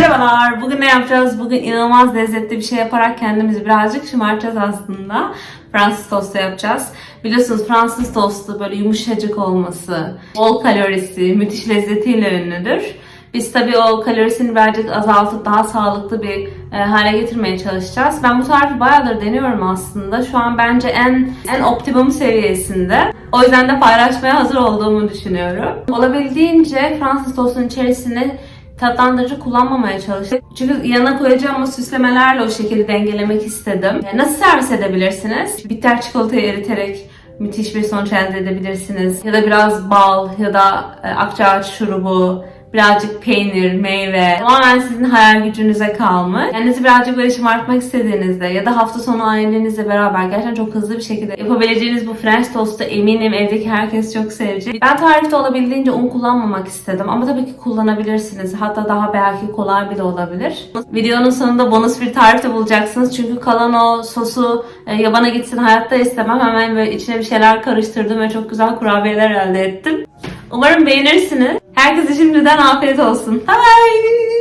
Merhabalar. Bugün ne yapacağız? Bugün inanılmaz lezzetli bir şey yaparak kendimizi birazcık şımartacağız aslında. Fransız tostu yapacağız. Biliyorsunuz Fransız tostu böyle yumuşacık olması, bol kalorisi, müthiş lezzetiyle ünlüdür. Biz tabii o kalorisini birazcık azaltıp daha sağlıklı bir e, hale getirmeye çalışacağız. Ben bu tarifi bayağıdır deniyorum aslında. Şu an bence en en optimum seviyesinde. O yüzden de paylaşmaya hazır olduğumu düşünüyorum. Olabildiğince Fransız tostunun içerisine tatlandırıcı kullanmamaya çalıştık. Çünkü yanına koyacağım o süslemelerle o şekilde dengelemek istedim. Yani nasıl servis edebilirsiniz? Bitter çikolatayı eriterek müthiş bir sonuç elde edebilirsiniz. Ya da biraz bal ya da e, akçaağaç şurubu, birazcık peynir, meyve. Tamamen sizin hayal gücünüze kalmış. Kendinizi birazcık böyle şımartmak istediğinizde ya da hafta sonu ailenizle beraber gerçekten çok hızlı bir şekilde yapabileceğiniz bu French toast'u eminim evdeki herkes çok sevecek. Ben tarifte olabildiğince un kullanmamak istedim ama tabii ki kullanabilirsiniz. Hatta daha belki kolay bile olabilir. Videonun sonunda bonus bir tarif de bulacaksınız. Çünkü kalan o sosu e, yabana gitsin hayatta istemem. Hemen böyle içine bir şeyler karıştırdım ve çok güzel kurabiyeler elde ettim. Umarım beğenirsiniz. Herkese şimdiden afiyet olsun. Bye!